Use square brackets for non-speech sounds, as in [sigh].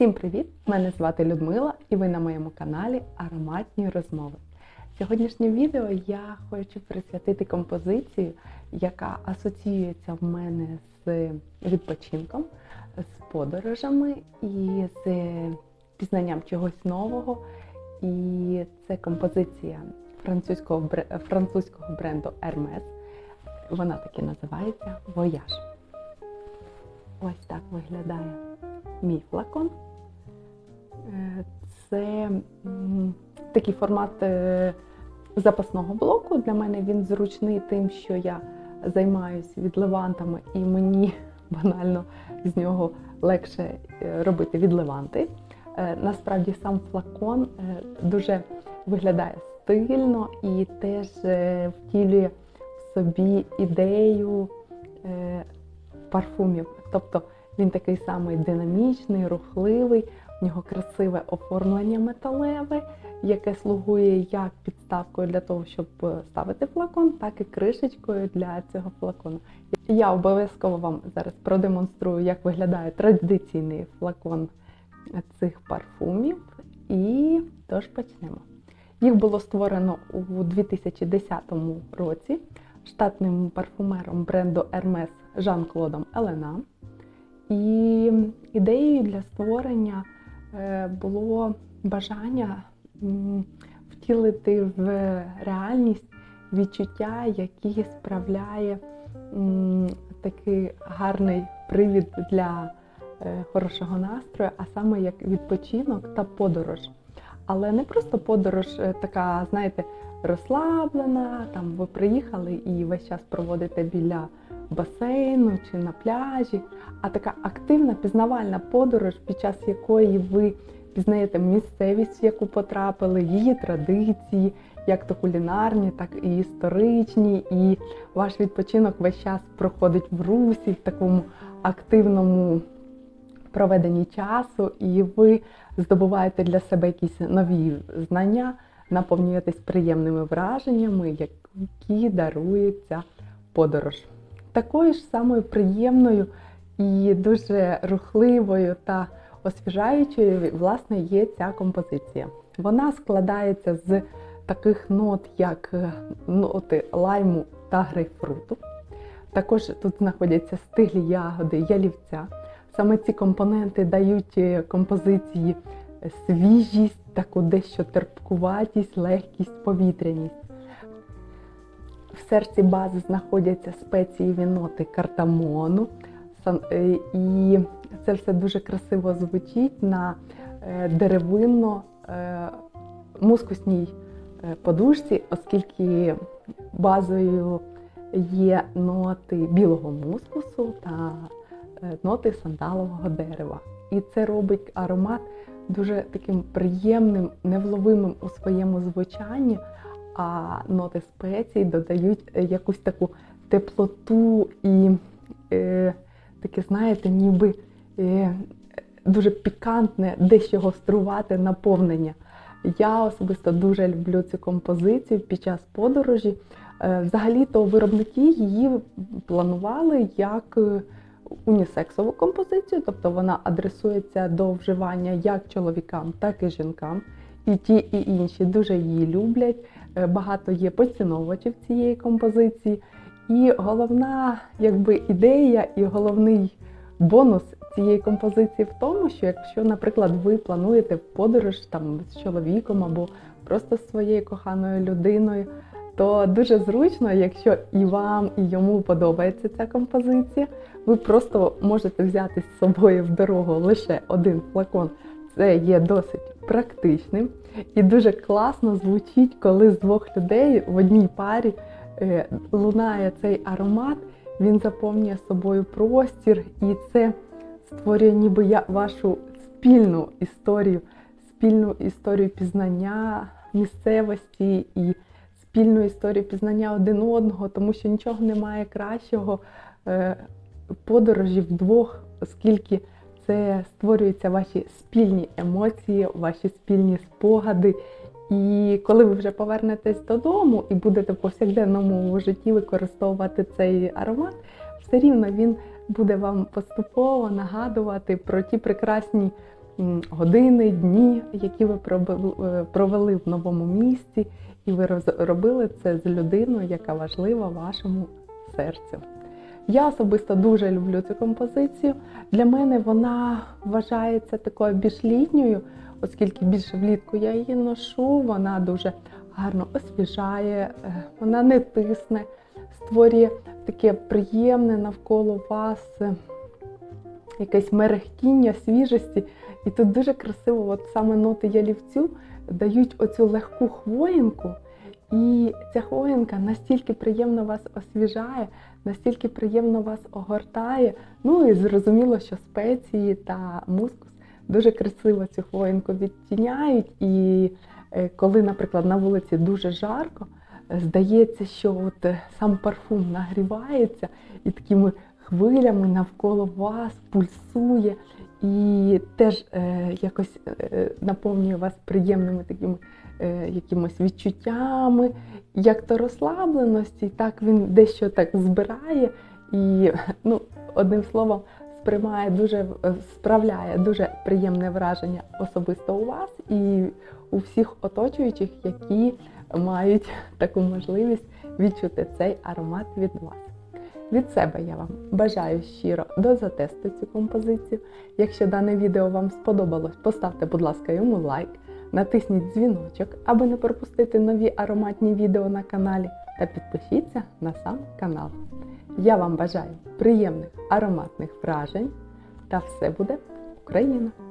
Всім привіт! Мене звати Людмила і ви на моєму каналі Ароматні розмови. Сьогоднішнє відео я хочу присвятити композицію, яка асоціюється в мене з відпочинком, з подорожами і з пізнанням чогось нового. І це композиція французького, французького бренду Hermes. Вона таки називається Voyage. Ось так виглядає мій флакон. Е, Це такий формат е, запасного блоку. Для мене він зручний тим, що я займаюся відливантами, і мені [laughs] банально з нього легше е, робити відливанти. Насправді сам флакон дуже виглядає стильно і теж втілює в собі ідею парфумів. Тобто він такий самий динамічний, рухливий, в нього красиве оформлення металеве, яке слугує як підставкою для того, щоб е, ставити флакон, так і кришечкою для цього флакону. Я обов'язково вам зараз продемонструю, як виглядає традиційний флакон цих парфумів. І тож почнемо. Їх було створено у 2010 році штатним парфумером бренду Hermes Жан-Клодом Елена. І ідеєю для створення було бажання втілити в реальність відчуття, які справляє такий гарний привід для е, хорошого настрою, а саме як відпочинок та подорож. Але не просто подорож е, така, знаєте, розслаблена, там ви приїхали і весь час проводите біля басейну чи на пляжі, а така активна пізнавальна подорож, під час якої ви пізнаєте місцевість, в яку потрапили, її традиції, як то кулінарні, так і історичні. І ваш відпочинок весь час проходить в русі, в такому активному проведенні часу, і ви здобуваєте для себе якісь нові знання, наповнюєтесь приємними враженнями, які дарує ця подорож. Такою ж самою приємною і дуже рухливою та освіжаючою, власне, є ця композиція. Вона складається з таких нот, як е, ноти лайму та грейпфруту. Також тут знаходяться стиглі ягоди ялівця. Саме ці компоненти дають е, композиції свіжість, таку дещо терпкуватість, легкість, повітряність. Серці бази знаходяться спецієві ноти кардамону, сан- е, і це все дуже красиво звучить на е, деревинно е, мускусній подушці, оскільки базою є ноти білого мускусу та ноти сандалового дерева. І це робить аромат дуже таким приємним, невловимим у своєму звучанні, а ноти спецій додають е, якусь таку теплоту і е, таке, знаєте, ніби е, дуже пікантне, дещо гострувате наповнення. Я особисто дуже люблю цю композицію під час подорожі. Е, Взагалі-то виробники її планували як е, унісексову композицію, тобто вона адресується до вживання як чоловікам, так і жінкам. І ті, і інші дуже її люблять. Е, Багато є поціновувачів цієї композиції. І головна якби, ідея і головний бонус цієї композиції в тому, що якщо, наприклад, ви плануєте подорож там з чоловіком або просто з своєю коханою людиною, то дуже зручно, якщо і вам, і йому подобається ця композиція, ви просто можете взяти з собою в дорогу лише один флакон. Це є досить практичним і дуже класно звучить, коли з двох людей в одній парі е, лунає цей аромат, він заповнює собою простір, і це створює ніби я вашу спільну історію, спільну історію пізнання місцевості і спільну історію пізнання один одного, тому що нічого немає кращого е, подорожі вдвох, оскільки це створюються ваші спільні емоції, ваші спільні спогади. І коли ви вже повернетесь додому і будете в повсякденному житті використовувати цей аромат, все рівно він буде вам поступово нагадувати про ті прекрасні години, дні, які ви е, провели в новому місті, і ви робили це з людиною, яка важлива вашому серцю. Я особисто дуже люблю цю композицію. Для мене вона вважається такою більш літньою, оскільки більше влітку я її ношу, вона дуже гарно освіжає, е, вона не тисне, створює таке приємне навколо вас е, якесь мерехтіння, свіжості. І тут дуже красиво, от саме ноти ялівцю дають оцю легку хвоїнку. І ця хвоїнка настільки приємно вас освіжає, настільки приємно вас огортає. Ну і зрозуміло, що спеції та мускус дуже красиво цю хвоїнку відтіняють. І е, коли, наприклад, на вулиці дуже жарко, здається, що от е, сам парфум нагрівається і такими хвилями навколо вас пульсує і теж е, якось е, наповнює вас приємними такими е, якимось відчуттями, як то розслабленості, так він дещо так збирає і, ну, одним словом, сприймає дуже е, справляє дуже приємне враження особисто у вас і у всіх оточуючих, які мають таку можливість відчути цей аромат від вас. Від себе я вам бажаю щиро дозатестити цю композицію. Якщо дане відео вам сподобалось, поставте, будь ласка, йому лайк, натисніть дзвіночок, аби не пропустити нові ароматні відео на каналі, та підпишіться на сам канал. Я вам бажаю приємних ароматних вражень та все буде Україна!